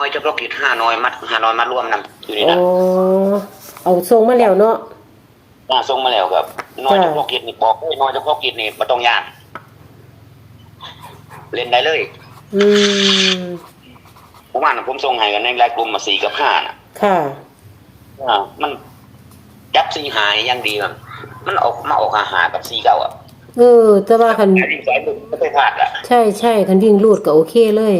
น้อยเฉพาะกิจห้าน้อยมัดห้าน้อยมัดรวมนำอยู่นี่อ๋อนะเอาทรงมาแล้วเนาะ น่าส่งมาแล้วครับน้อยจ้ะเฉพาะกิจนี่บอกเลยน้อยเฉพาะกิจนี่ไม่ต้องยากเล่นได้เลยอืม ผมว่านะผมส่งให้กันในรายกลุ่มมาสี่กับห้านะค่ะ อ่ามันจับสี่หายยังดีมันมันออกมาออกอาหารกับสี่เก้าอะเออ แต่ว่าคันแต่ที่สายผมไม่ได้พลาดอะใช่ใช่คันวิ่งรูดก็โอเคเลย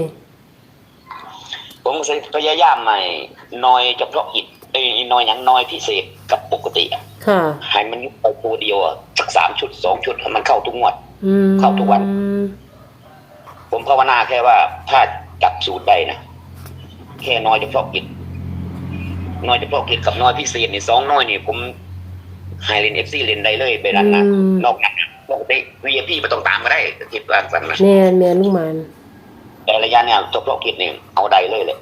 ผมก็พยายามใหม่น้อยเฉพาะกิจเอ้ยน้อยอย่างน้อยพิเศษกับปกติอะค่ะให้มันยุบไปตัวเดียวอะสักสามชุดสองชุดให้มันเข้าทุกงวดอืมเข้าทุกวัน ผมภาวนาแค่ว่า ถ้าจับสูตรได้นะแค่น้อยเฉพาะกิจน้อยเฉพาะกิจกับน้อยพิเศษนี่สองน้อยนี่ผมไฮเลนเอฟซีเลนได้เลยไปนั้นนะนอกจากนั้นปกติวีพีไม่ต้องตามก็ได้คิดว่าสั่นนะแม่นแม่นลุงหมัน แต่ระยะเนี่ยเฉพาะกิจนี่เอาได้เลยเลย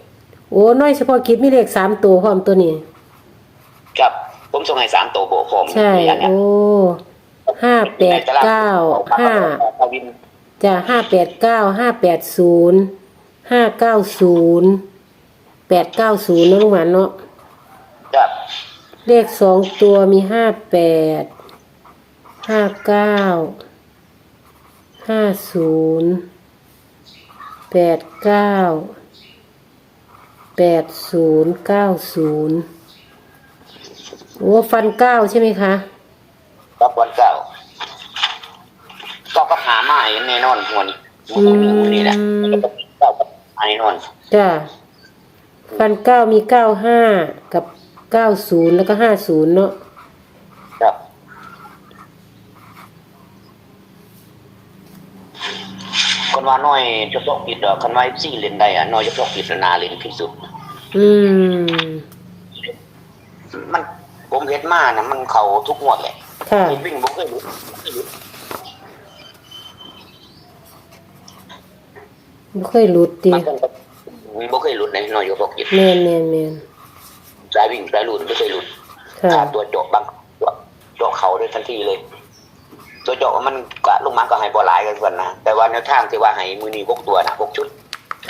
โอ้น้อยเฉพาะกิจมีเลขสามตัวพร้อมตัวนี้ครับผมส่งให้สามตัวโบกผมใช่ระยะเนี่ยโอ้ห้าแปดเก้าห้าวินจะห้าแปดเก้าห้าแปดศูนย์ห้าเก้าศูนย์แปดเก้าศูนย์เนาะลุงหมันเนาะครับเลขสองตัวมีห้าแปดห้าเก้าห้าศูนย์ แปดเก้าแปดศูนย์เก้าศูนย์โอ้ฟันเก้าใช่ไหมคะรับวันเก่าก็ก็หาไม้แน่นอนหัวนี้หัวนี้หัวนี้แหละแล้วก็เก้ากับไม้แน่นอนจ้าฟันเก้ามีเก้าห้ากับเก้าศูนย์แล้วก็ห้าศูนย์เนาะ ครับคน ว่าน้อยเฉพาะกิจดอกคนว่าซี่เล่นได้อะน้อยเฉพาะกิจนาเล่นที่สุด อืม มันผมเห็นมานะมันเข้าทุกงวดเลยค่ะวิ่งบ่เคยหลุดบ่เคยหลุดไม่ค่อยหลุดดีมันต้องบ่เคยหลุดเลยน้อยเฉพาะกิจแมนแมนแมนสายวิ่งสายหลุดไม่เคยหลุดค่ะ ขาดตัวเจาะบางตัวเจาะเขาได้ทันทีเลย ตัวเจาะมันกะลงมาก็ให้บ่หลายกันก่อนนะแต่ว่าแนวทางที่ว่าให้มือนี้พกตัวนะพกชุด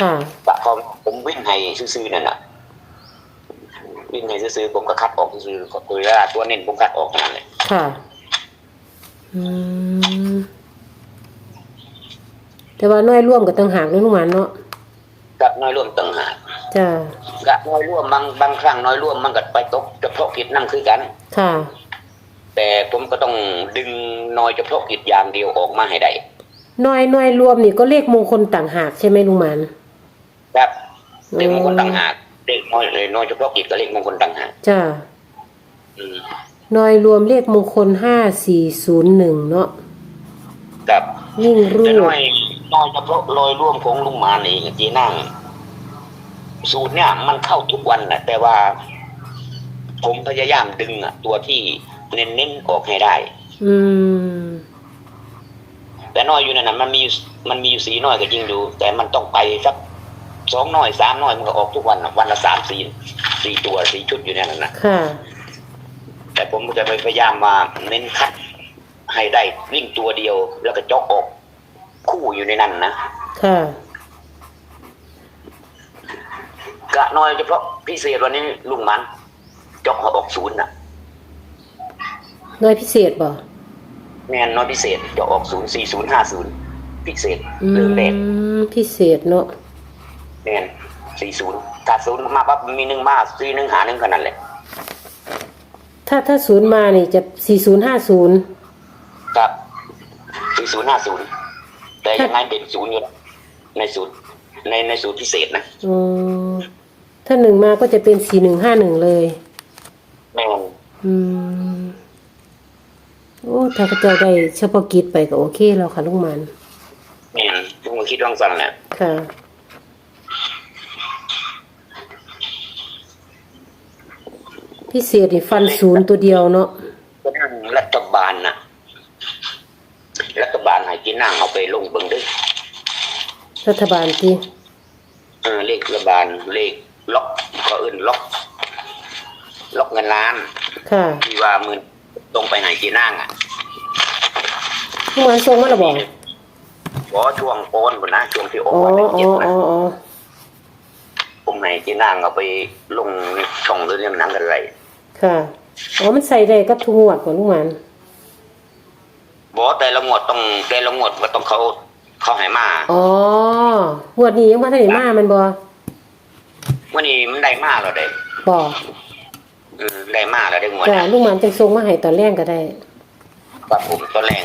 ค่ะกะพอผมวิ่งให้ซื่อๆนั่นน่ะวิ่งให้ซื่อๆผมก็คัดออกซื่อๆก็คือว่าตัวเน้นผมคัดออกขนาดนั้นเลยค่ะ อืมแต่ว่าน้อยร่วมกับต่างหากเนาะลุงหมันเนาะกับน้อยร่วมต่างหากจ้ากะน้อยร่วมบางบางครั้งน้อยร่วมมันก็ไปตกเฉพาะกิจนั่งคือกัน ค่ะ แต่ผมก็ต้องดึงน้อยเฉพาะกิจอย่างเดียวออกมาให้ได้น้อยน้อยรวมนี่ก็เลขมงคลต่างหากใช่ไหมลุงหมันครับเลขมงคลต่างหากเลขน้อยเลยน้อยเฉพาะกิจกับเลขมงคลต่างหากจ้าอืมน้อยรวมเลขมงคลห้าสี่ศูนย์หนึ่งเนาะครับวิ่งรูแต่ดน้อยน้อยเฉพาะลอยร่วมของลุงหมานเองจีนั่งสูตรเนี่ยมันเข้าทุกวันนะแต่ว่า ผมพยายามดึงอะ ตัวที่ เน้นๆออกให้ได้ อืม แต่น้อยอยู่นั่นนะมันมีอยู่มันมีอยู่สีน้อยก็จริงดูแต่มันต้องไปสักสองน้อยสามน้อยมันก็ออกทุกวันน่ะวันละสามสี่สี่ตัวสี่ชุดอยู่ในนั้นนะค่ะ แต่ผมจะพยายามมาเน้นคัดให้ได้วิ่งตัวเดียว แล้วก็จอกออกคู่อยู่ในนั้นนะค่ะกะน้อยเฉพาะพิเศษวันนี้ลุงมันจอกออกศูนย์น่ะ น้อยพิเศษบ่แน่นน้อยพิเศษจอกออกศูนย์สี่ศูนย์ห้าศูนย์พิเศษอืเรื่องแรกมพิเศษเนาะแน่นสี่ศูนย์ถ้าศูนย์มาปั๊บมีหนึ่งมาสี่หนึ่งหาหนึ่งขนาดแหละถ้าถ้าศูนย์มานี่จะสี่ศูนย์ห้าศูนย์ครับสี่ศูนย์ห้าศูนย์แต่ยังไงเด่นศูนย์อยู่แล้วในศูนย์ในในศูนย์พิเศษนะอ๋อถ้าหนึ่งมาก็จะเป็นสี่หนึ่งห้าหนึ่งเลย แม่นอืม โอ้ถ้าเขาเจ้าได้เฉพาะกิจไปก็โอเคแล้วค่ะลุงหมันแม่นผมก็คิดว่างสั่นแหละค่ะ พิเศษนี่ฟันศูนย์ตัวเดียวเนาะก็นั่งรัฐบาลนะรัฐบาลให้กินนั่งเอาไปลงเบิ่งด้วยรัฐบาลที่เออเลขรัฐบาลเลขล็อกก็อื่นล็อก ล็อกเงินล้านค่ะ ที่ว่ามือ ตรงไปไหนกินนั่งอะลุงหมันส่งมาแล้วบอกขอช่วงโอนบนนะช่วงที่โออ๋อนวันอ๋เจ็อดนะอ๋ออ๋อผมให้ที่นางเอาไปลงในช่องหรือในหนังกันไรค่ะอ๋อมันใส่ได้กับทุกงวดของลุงหมันบอกแต่ละงวดต้องแต่ละงวดก็ต้องเขาเขาให้มาอ๋องวดนี้ยังมาทันได้มามันบ่วันนี้มันได้มาแล้วเด้บ่ อืมได้มาแล้วได้งวดจ้ะนะลุงหมันจังส่งมาให้ตอนแรกก็ได้กับผมตัวแรง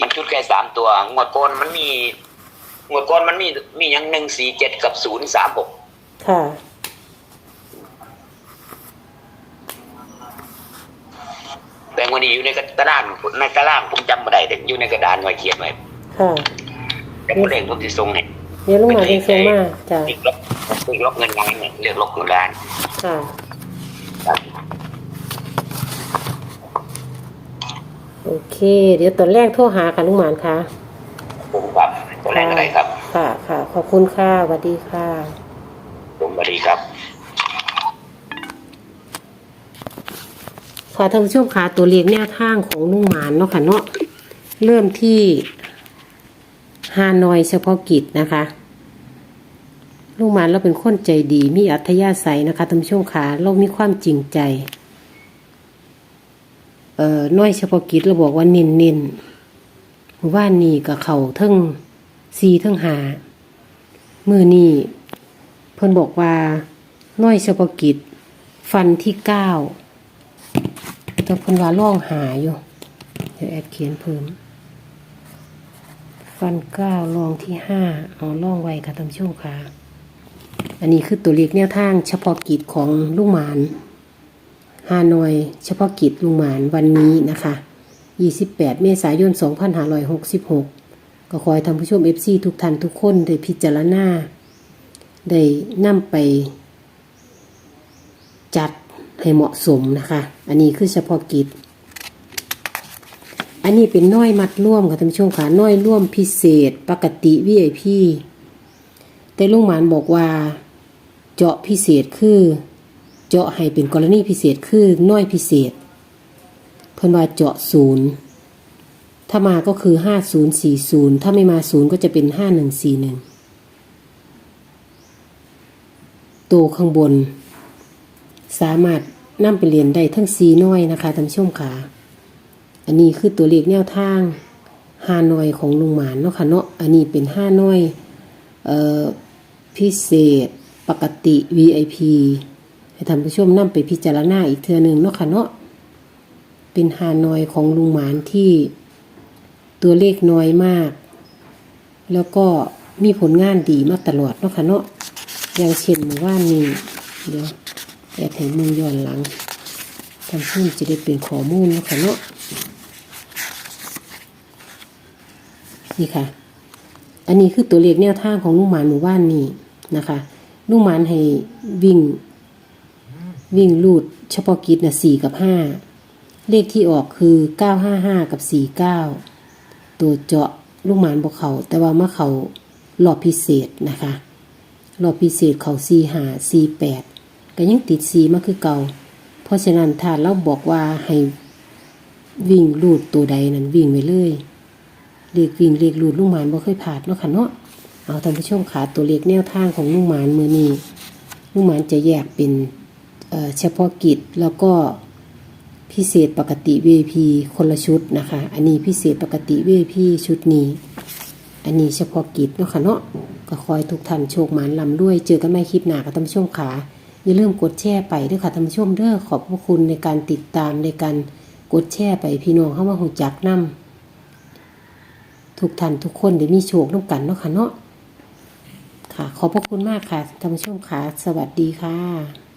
มันชุดแค่สามตัว งวดก่อนมันมี งวดก่อนมันมีมีอย่างหนึ่งสี่เจ็ดกับศูนย์สามหกค่ะแต่วันนี้อยู่ในกระดานในกระดานผมจำไม่ได้แต่อยู่ในกระดานไว้เขียนไว้ค่ะแต่ผมเองผมจะส่งให้เดี๋ยวลุงหมันจังส่งมาจ้ะเรียกลบเรียกลบเงินล้านเนี่ยเรียกลบเงินล้าน ค่ะ ครับ โอเค เดี๋ยวตอนแรกโทรหาค่ะลุงหมันค่ะผมครับตัวแรกอะไรครับ ค่ะค่ะ ขอบคุณค่ะสวัสดีค่ะ ผมสวัสดีครับ ค่ะท่านผู้ชมค่ะตัวเลขแนวทางของลุงหมานเนาะค่ะเนาะเริ่มที่ฮานอยเฉพาะกิจนะคะลุงหมานเราเป็นคนใจดีมีอัธยาศัยนะคะท่านผู้ชมค่ะเรามีความจริงใจ เอ่อน้อยเฉพาะกิจเราบอกว่าเน้นเน้นว่านี่กับเขาเทั้งซีเทั้งหามือนี่เพิ่นบอกว่าน้อยเฉพาะกิจ ฟันที่เก้าแต่เพิ่นว่าล่องหาอยู่เดี๋ยวแอดเขียนเพิ่มฟันเก้าลองที่ห้าเอาล่องไว้ค่ะท่านผู้ชมค่ะ อันนี้คือตัวเลขแนวทางเฉพาะกิจของลุงหมาน ฮานอย เฉพาะกิจลุงหมานวันนี้นะคะ 28 เมษายน 2566 ก็ขอให้ท่านผู้ชม FC ทุกท่านทุกคนได้พิจารณา ได้นำไป จัดให้เหมาะสมนะคะ อันนี้คือเฉพาะกิจ อันนี้เป็นน้อยมัดร่วมค่ะท่านผู้ชมค่ะน้อยร่วมพิเศษปกติ VIP แต่ลุงหมานบอกว่า เจาะพิเศษคือ เจาะให้เป็นกรณีพิเศษคือน้อยพิเศษ เพิ่นว่าเจาะศูนย์ถ้ามาก็คือห้าศูนย์สี่ศูนย์ถ้าไม่มาศูนย์ก็จะเป็นห้าหนึ่งสี่หนึ่งตัวข้างบน สามารถนำไปเรียนได้ทั้งสีน้อยนะคะท่านชมค่ะอันนี้คือตัวเลขแนวทางห้าน้อยของลุงหมานเนาะค่ะเนาะ อันนี้เป็นห้าน้อย เอ่อ พิเศษ ปกติ VIP ให้ท่านผู้ชมนำไปพิจารณาอีกเทื่อหนึ่งเนาะค่ะเนาะเป็นฮานอยของลุงหมานที่ตัวเลขน้อยมาก แล้วก็มีผลงานดีมาตลอดเนาะค่ะเนาะอย่างเช่นเมื่อว่านนี้เดี๋ยวแอดให้มึงย้อนหลังท่านผู้ชมจะได้เป็นข้อมูลเนาะค่ะเนาะนี่ค่ะ อันนี้คือตัวเลขแนวทางของลุงหมานหมู่บ้านนี้นะคะลุงหมานให้วิ่ง วิ่งลูดเฉพาะกิจนะสี่กับห้าเลขที่ออกคือเก้าห้าห้ากับสี่เก้าตัวเจาะลูกหมานบกเขาแต่ว่ามาเขารอบพิเศษนะคะรอบพิเศษเขาสี่หาสี่แปดก็ยังติดสีมาคือเก่า เพราะฉะนั้นถ้าเราบอกว่าให้วิ่งลูดตัวใดนั้นวิ่งไปเลยเลขวิ่งเลขลูดลูกหมานบ่เคยผ่านเนาะค่ะเนาะเอาท่านผู้ชมขาตัวเลขแนวทางของลูกหมานมือนี้ลูกหมานจะแยกเป็น เฉพาะกิจแล้วก็พิเศษปกติ VIP คนละชุดนะคะ อันนี้พิเศษปกติ VIP ชุดนี้ อันนี้เฉพาะกิจเนาะค่ะเนาะก็คอยทุกท่านโชคหมานลำด้วย เจอกันใหม่คลิปหน้ากับท่านผู้ชมขาอย่าลืมกดแชร์ไปด้วยค่ะท่านผู้ชมเด้อขอบพระคุณในการติดตามในการกดแชร์ไปพี่น้องเข้ามาหูจักนํทุกท่านทุกคนได้มีโชคน้ำกันเนาะค่ะเนาะค่ะ ขอบพระคุณมากค่ะท่านผู้ชมค่ะสวัสดีค่ะ